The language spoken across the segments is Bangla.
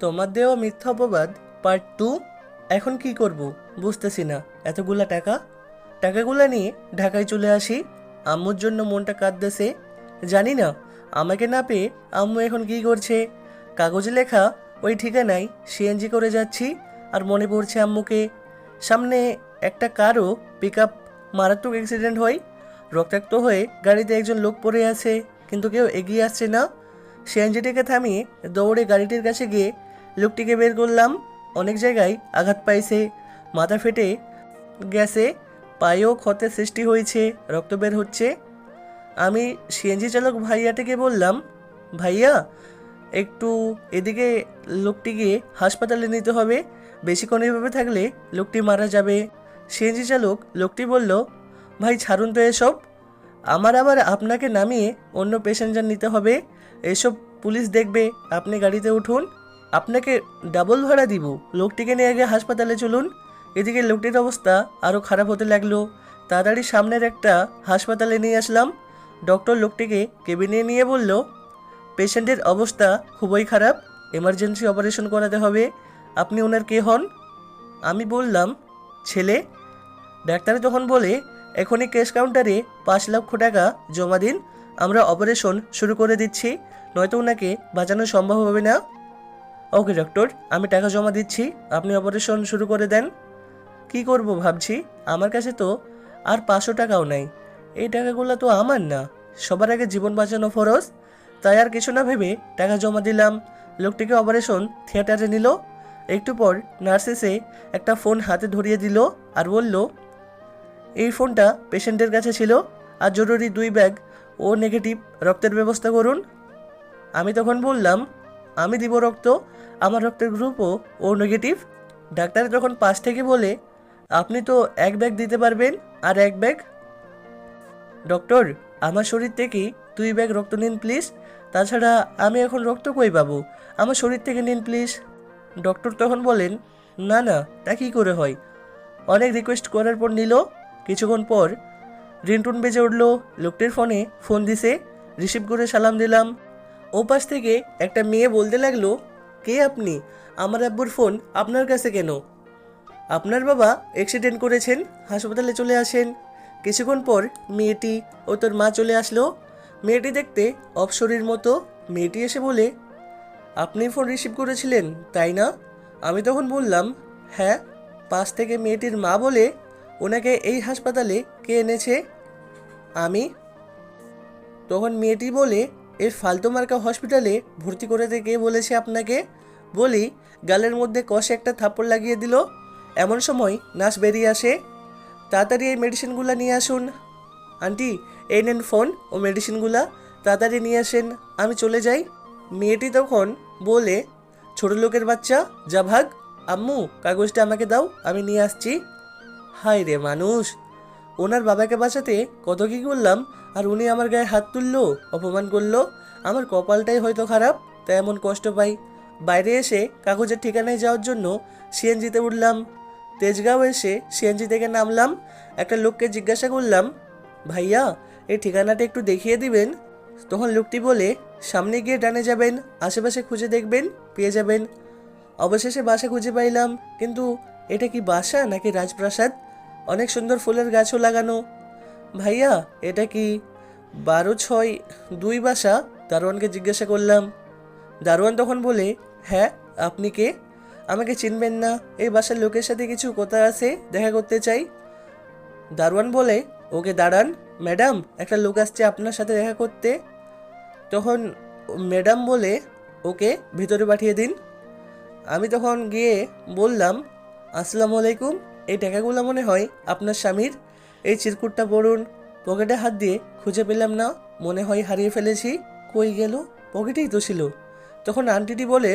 তোমার দেওয়া মিথ্যা অপবাদ পার্ট টু এখন কি করব? বুঝতেছি না। এতগুলা টাকা? টাকাগুলা নিয়ে ঢাকায় চলে আসি? আম্মুর জন্য মনটা কাঁদতেছে। জানি না, আমাকে না পেয়ে আম্মু এখন কি করছে? কাগজে লেখা ওই ঠিকানায় সিএনজি করে যাচ্ছি আর মনে পড়ছে আম্মুকে। সামনে একটা কারও পিক আপ মারাত্মক অ্যাক্সিডেন্ট হয়। রক্তাক্ত হয়ে গাড়িতে একজন লোক পড়ে আছে, কিন্তু কেউ এগিয়ে আসছে না। সিএনজিটিকে থামিয়ে দৌড়ে গাড়িটির কাছে গিয়ে লোকটিকে বের করলাম। অনেক জায়গায় আঘাত পাইছে। মাথা ফেটে গেছে, পায়েও ক্ষতের সৃষ্টি হয়েছে, রক্ত বের হচ্ছে। আমি সিএনজি চালক ভাইয়াটিকে বললাম, ভাইয়া, একটু এদিকে লোকটিকে হাসপাতালে নিতে হবে। বেশিক্ষণ এভাবে থাকলে লোকটি মারা যাবে। সিএনজি চালক লোকটি বলল, ভাই, ছাড়ুন তো এসব। আমার আবার আপনাকে নামিয়ে অন্য প্যাসেঞ্জার নিতে হবে। এসব পুলিশ দেখবে। আপনি গাড়িতে উঠুন। আপনাকে ডাবল ভাড়া দিব। লোকটিকে নিয়ে আগে হাসপাতালে চলুন। এদিকে লোকটির অবস্থা আরও খারাপ হতে লাগল। তাড়াতাড়ি সামনের একটা হাসপাতালে নিয়ে আসলাম। ডক্টর লোকটিকে কেবিনে নিয়ে বলল পেশেন্টের অবস্থা খুবই খারাপ। এমার্জেন্সি অপারেশন করাতে হবে। আপনি ওনার কে হন? আমি বললাম, ছেলে। ডাক্তার তখন বলে, এখনই ক্যাশ কাউন্টারে পাঁচ লক্ষ টাকা জমা দিন। আমরা অপারেশন শুরু করে দিচ্ছি। নয়তো ওনাকে বাঁচানো সম্ভব হবে না। ওকে, ডক্টর, আমি টাকা জমা দিচ্ছি। আপনি অপারেশন শুরু করে দেন। কি করব ভাবছি? আমার কাছে তো আর পাঁচশো টাকাও নাই। এই টাকাগুলো তো আমার না। সবার আগে জীবন বাঁচানো ফরজ। তাই আর কিছু না ভেবে টাকা জমা দিলাম। লোকটিকে অপারেশন থিয়েটারে নিল। একটু পর নার্স এসে একটা ফোন হাতে ধরিয়ে দিল আর বলল, এই ফোনটা পেশেন্টের কাছে ছিল আর জরুরি দুই ব্যাগ ও নেগেটিভ রক্তের ব্যবস্থা করুন। আমি তখন বললাম আমি দিব রক্ত, আমার রক্তের গ্রুপও ও নেগেটিভ ডাক্তার তখন পাশ থেকে বলে, আপনি তো এক ব্যাগ দিতে পারবেন আর এক ব্যাগ ডক্টর, আমার শরীর থেকেই দুই ব্যাগ রক্ত নিন প্লিজ তাছাড়া আমি এখন রক্ত কই পাবো? আমার শরীর থেকে নিন প্লিজ ডক্টর তখন বলেন, না না, তা কী করে হয়? অনেক রিকোয়েস্ট করার পর নিল। কিছুক্ষণ পর রিংটুন বেজে উঠল। লোকটির ফোনে ফোন দিছে। রিসিভ করে সালাম দিলাম। ও পাশ থেকে একটা মেয়ে বলতে লাগল, কে আপনি? আমার আব্বুর ফোন আপনার কাছে কেন? আপনার বাবা অ্যাক্সিডেন্ট করেছেন, হাসপাতালে চলে আসেন। কিছুক্ষণ পর মেয়েটি ও তোর মা চলে আসলো। মেয়েটি দেখতে অপসরীর মতো, মেয়েটি এসে বলে, আপনি ফোন রিসিভ করেছিলেন, তাই না? আমি তখন বললাম হ্যাঁ। পাশ থেকে মেয়েটির মা বলে, ওনাকে এই হাসপাতালে কে এনেছে? আমি তখন মেয়েটি বলে এর ফালতু মার্কা হসপিটালে ভর্তি করে কে বলেছে আপনাকে। বলি, গালের মধ্যে কষে একটা থাপ্পড় লাগিয়ে দিল। এমন সময় নার্স বেরিয়ে আসে। তাড়াতাড়ি এই মেডিসিনগুলো নিয়ে আসুন। আন্টি, এই নেন ফোন ও মেডিসিনগুলা তাড়াতাড়ি নিয়ে আসেন। আমি চলে যাই। মেয়েটি তখন বলে, ছোট লোকের বাচ্চা, যা ভাগ। আম্মু, কাগজটা আমাকে দাও, আমি নিয়ে আসছি। হায় রে মানুষ! ওনার বাবাকে বাঁচাতে কত কি করলাম, আর উনি আমার গায়ে হাত তুললো, অপমান করল। আমার কপালটাই হয়তো খারাপ, তাই এমন কষ্ট পাই। বাইরে এসে কাগজের ঠিকানায় যাওয়ার জন্য সিএনজিতে উঠলাম। তেজগাঁও এসে সিএনজি থেকে নামলাম। একটা লোককে জিজ্ঞাসা করলাম, ভাইয়া, এই ঠিকানাটা একটু দেখিয়ে দিবেন? তখন লোকটি বলে, সামনে গিয়ে ডানে যাবেন, আশেপাশে খুঁজে দেখবেন, পেয়ে যাবেন। অবশেষে বাসা খুঁজে পাইলাম, কিন্তু এটা কি বাসা নাকি রাজপ্রাসাদ? অনেক সুন্দর ফুলের গাছও লাগানো। ভাইয়া, এটা কি বারো ছয় দুই বাসা? দারোয়ানকে জিজ্ঞাসা করলাম। দারোয়ান তখন বলে হ্যাঁ আপনি কে? আমাকে চিনবেন না। এই বাসার লোকের সাথে কিছু কথা আছে, দেখা করতে চাই? দারোয়ান বলে, ওকে দাঁড়ান, ম্যাডাম, একটা লোক আসছে আপনার সাথে দেখা করতে। তখন ম্যাডাম বলে, ওকে, ভিতরে পাঠিয়ে দিন। আমি তখন গিয়ে বললাম, আসসালামু আলাইকুম। এই টাকাগুলো মনে হয় আপনার স্বামীর। এই চিরকুটটা পড়ুন পকেটে হাত দিয়ে খুঁজে পেলাম না, মনে হয় হারিয়ে ফেলেছি। কই গেল? পকেটেই তো ছিল। তখন আন্টিটি বলে,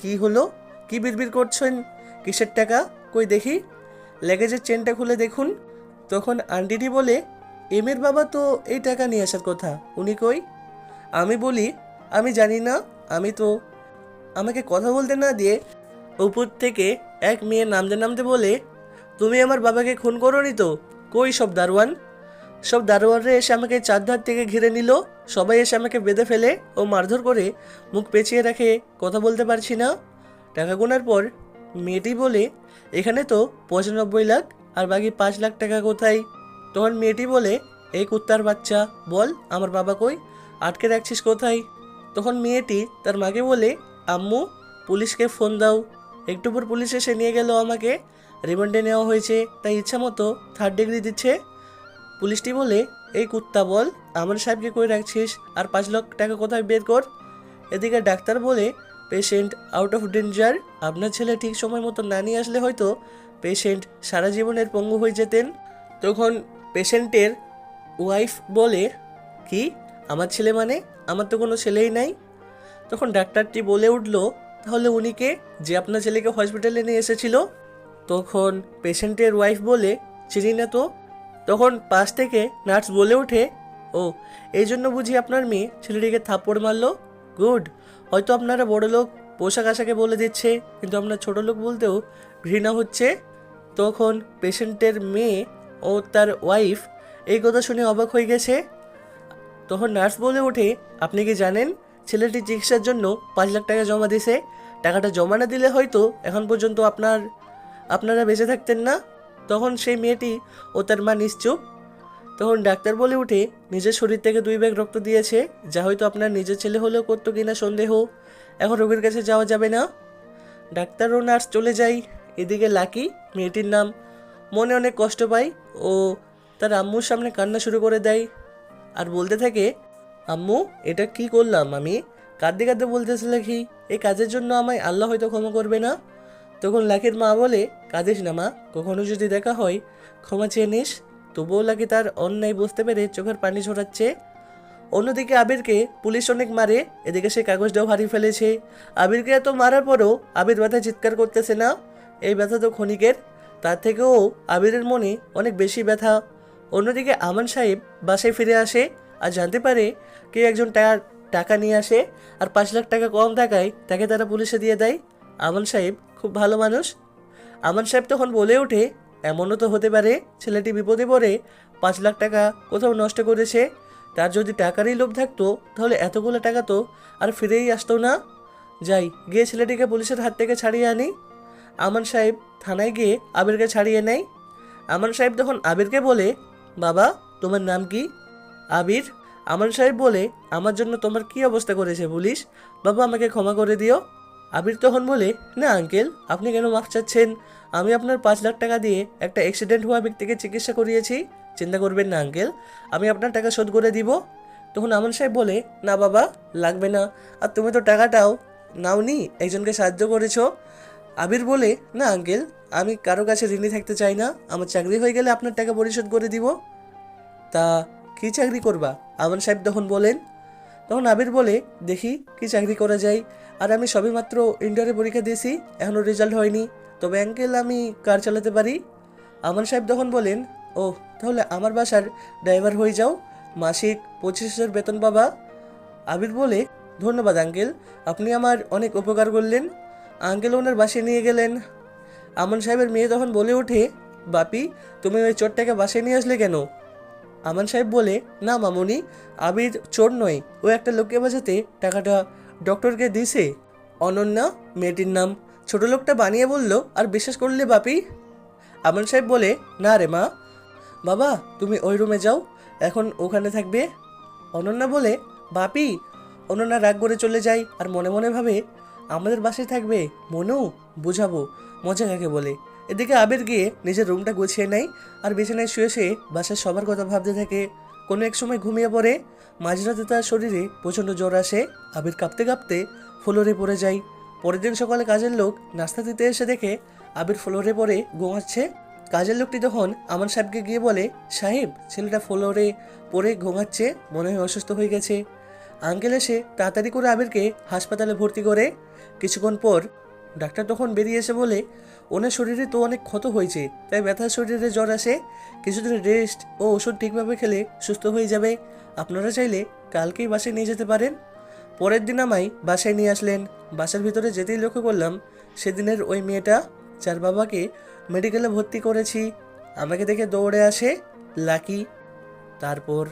কি হলো? কি বিড়বিড় করছেন? কিসের টাকা? কই দেখি? লেগেজের চেনটা খুলে দেখুন। তখন আন্টিটি বলে, এমের বাবা তো এই টাকা নিয়ে আসার কথা, উনি কই? আমি বলি, আমি জানি না, আমি তো, আমাকে কথা বলতে না দিয়ে উপর থেকে এক মেয়ে নামতে নামতে বলে, তুমি আমার বাবাকে খুন করনি তো? কই সব দারোয়ান? সব দারোয়ানরা এসে আমাকে চারধার থেকে ঘিরে নিল। সবাই এসে আমাকে বেঁধে ফেলে ও মারধর করে মুখ পেঁচিয়ে রাখে কথা বলতে পারছি না। টাকা গোনার পর মেয়েটি বলে, এখানে তো পঁচানব্বই লাখ আর বাকি পাঁচ লাখ টাকা কোথায়? তখন মেয়েটি বলে, এই কুত্তার বাচ্চা, বল আমার বাবা কই? আটকে রাখছিস কোথায়? তখন মেয়েটি তার মাকে বলে, আম্মু, পুলিশকে ফোন দাও। একটু পর পুলিশ এসে নিয়ে গেল আমাকে। রিমান্ডে নেওয়া হয়েছে, তাই ইচ্ছা মতো থার্ড ডিগ্রি দিচ্ছে। পুলিশটি বলে, এই কুত্তা বল, আমার সাহেবকে কই রাখছিস? আর পাঁচ লক্ষ টাকা কোথায় বের কর? এদিকে ডাক্তার বলে পেশেন্ট আউট অফ ডেঞ্জার আপনার ছেলে ঠিক সময় মতো না নিয়ে আসলে হয়তো পেশেন্ট সারা জীবনের পঙ্গু হয়ে যেতেন। তখন পেশেন্টের ওয়াইফ বলে, কি, আমার ছেলে মানে? আমার তো কোনো ছেলেই নাই? তখন ডাক্তারটি বলে উঠল তাহলে উনিকে যে আপনার ছেলেকে হসপিটালে নিয়ে এসেছিল, তখন পেশেন্টের ওয়াইফ বলে, চিনি না তো? তখন পাশ থেকে নার্স বলে ওঠে, ও, এই জন্য বুঝি আপনার মেয়ে ছেলেটিকে থাপ্পড় মারলো? গুড, হয়তো আপনারা বড় লোক পোশাক আশাকে বলে দিচ্ছে, কিন্তু আপনার ছোট লোক বলতেও ঘৃণা হচ্ছে। তখন পেশেন্টের মেয়ে ও তার ওয়াইফ এই কথা শুনে অবাক হয়ে গেছে। তখন নার্স বলে ওঠে, আপনি কি জানেন? ছেলেটি চিকিৎসার জন্য পাঁচ লাখ টাকা জমা দিয়েছে টাকাটা জমা না দিলে হয়তো এখন পর্যন্ত আপনার, আপনারা বেঁচে থাকতেন না। তখন সেই মেয়েটি ও তার মা নিশ্চুপ। তখন ডাক্তার বলে উঠে, নিজের শরীর থেকে দুই ব্যাগ রক্ত দিয়েছে, যা হয়তো আপনার নিজের ছেলে হলেও করতো কিনা সন্দেহ। এখন রোগীর কাছে যাওয়া যাবে না। ডাক্তার ও নার্স চলে যায় এদিকে লাকি, মেয়েটির নাম মনে অনেক কষ্ট পায় ও তার আম্মুর সামনে কান্না শুরু করে দেয়। আর বলতে থাকে, আম্মু, এটা কি করলাম আমি? কাঁদতে কাঁদতে বলতেছে লাকি এই কাজের জন্য আমায় আল্লাহ হয়তো ক্ষমা করবে না? তখন লাকির মা বলে, কাঁদিস না মা, কখনো যদি দেখা হয়, ক্ষমা চেয়ে নিস, তবুও লাকি তার অন্যায় বুঝতে পেরে চোখের পানি ঝরাচ্ছে অন্যদিকে আবিরকে পুলিশ অনেক মারে, এদিকে সে কাগজটাও হারিয়ে ফেলেছে। আবিরকে এত মারার পরও আবির ব্যথা চিৎকার করতেছে না। এই ব্যথা তো ক্ষণিকের, তার থেকেও আবিরের মনে অনেক বেশি ব্যথা। অন্যদিকে আমান সাহেব বাসায় ফিরে আসে আর জানতে পারে কেউ একজন টাকা টাকা নিয়ে আসে আর পাঁচ লাখ টাকা কম থাকায় তাকে তারা পুলিশে দিয়ে দেয়। আমান সাহেব খুব ভালো মানুষ। আমান সাহেব তখন বলে ওঠে, এমনও তো হতে পারে ছেলেটি বিপদে পড়ে, পাঁচ লাখ টাকা কোথাও নষ্ট করেছে। তার যদি টাকারই লোভ থাকতো, তাহলে এতগুলো টাকা তো আর ফিরেই আসতো না। যাই, গিয়ে ছেলেটিকে পুলিশের হাত থেকে ছাড়িয়ে আনি। আমান সাহেব থানায় গিয়ে আবিরকে ছাড়িয়ে নেয়। আমান সাহেব তখন আবিরকে বলে, বাবা, তোমার নাম কি? আবির আমান সাহেব বলে, আমার জন্য তোমার কি অবস্থা করেছে পুলিশ? বাবা, আমাকে ক্ষমা করে দিও। আবির তখন বলে, না আঙ্কেল, আপনি কেন মাফ চাচ্ছেন? আমি আপনার পাঁচ লাখ টাকা দিয়ে একটা অ্যাক্সিডেন্ট হওয়া ব্যক্তিকে চিকিৎসা করিয়েছি। চিন্তা করবেন না আঙ্কেল, আমি আপনার টাকা শোধ করে দিব। তখন আমান সাহেব বলে, না বাবা, লাগবে না। আর তুমি তো টাকাটাও নাওনি, একজনকে সাহায্য করেছ। আবির বলে, না আঙ্কেল, আমি কারও কাছে ঋণী থাকতে চাই না। আমার চাকরি হয়ে গেলে আপনার টাকা পরিশোধ করে দিব। তা কি চাকরি করবা? আমান সাহেব তখন বলেন, তখন আবির বলে, দেখি কি চাকরি করা যায়। আর আমি সবেমাত্র ইন্টারে পরীক্ষা দিয়েছি এখনও রেজাল্ট হয়নি। তবে অ্যাঙ্কেল আমি কার চালাতে পারি? আমান সাহেব তখন বলেন ও তাহলে আমার বাসার ড্রাইভার হয়ে যাও। মাসিক পঁচিশ হাজার বেতন পাবা। আবির বলে, ধন্যবাদ আঙ্কেল আপনি আমার অনেক উপকার করলেন। আঙ্কেল ওনার বাসায় নিয়ে গেলেন। আমন সাহেবের মেয়ে তখন বলে ওঠে, বাপি, তুমি ওই চোরটাকে বাসায় নিয়ে আসলে কেন? আমান সাহেব বলে, না মামুনি, আবির চোর নয়, ও একটা লোককে বাঁচাতে টাকাটা ডক্টরকে দিছে অনন্যা, মেয়েটির নাম। ছোট লোকটা বানিয়ে বলল, আর বিশ্বাস করলে বাপি? আমান সাহেব বলে, না রে মা। বাবা, তুমি ওই রুমে যাও, এখন ওখানে থাকবে। অনন্যা বলে, বাপি, অনন্যা রাগ করে চলে যায়, আর মনে মনে ভাবে, আমাদের বাসায় থাকবে, মনু, বুঝাবো। মজা কাকে বলে। এদিকে আবির গিয়ে নিজের রুমটা গুছিয়ে নেয় আর বিছানায় শুয়ে শুয়ে বাসার সবার কথা ভাবতে থাকে। কোনো এক সময় ঘুমিয়ে পড়ে মাঝরাতে তার শরীরে প্রচণ্ড জ্বর আসে। আবির কাঁপতে কাঁপতে ফ্লোরে পড়ে যায়। পরের দিন সকালে কাজের লোক নাস্তা দিতে এসে দেখে আবির ফ্লোরে পড়ে ঘুমাচ্ছে। কাজের লোকটি তখন আমান সাহেবকে গিয়ে বলে, সাহেব, ছেলেটা ফ্লোরে পড়ে ঘুমাচ্ছে, মনে হয় অসুস্থ হয়ে গেছে। আঙ্কেল এসে তাড়াতাড়ি করে আবিরকে হাসপাতালে ভর্তি করে। কিছুক্ষণ পর ডাক্তার তখন বেরিয়ে এসে বলে, ওনার শরীরে তো অনেক ক্ষত হয়েছে, তাই ব্যথার শরীরে জ্বর আসে। কিছুদিন রেস্ট ও ওষুধ ঠিকভাবে খেলে সুস্থ হয়ে যাবে। আপনারা চাইলে কালকেই বাসায় নিয়ে যেতে পারেন। পরের দিন আমায় বাসায় নিয়ে আসলেন। বাসার ভিতরে যেতেই লক্ষ্য করলাম, সেদিনের ওই মেয়েটা, যার বাবাকে মেডিকেলে ভর্তি করেছি। আমাকে দেখে দৌড়ে আসে লাকি। তারপর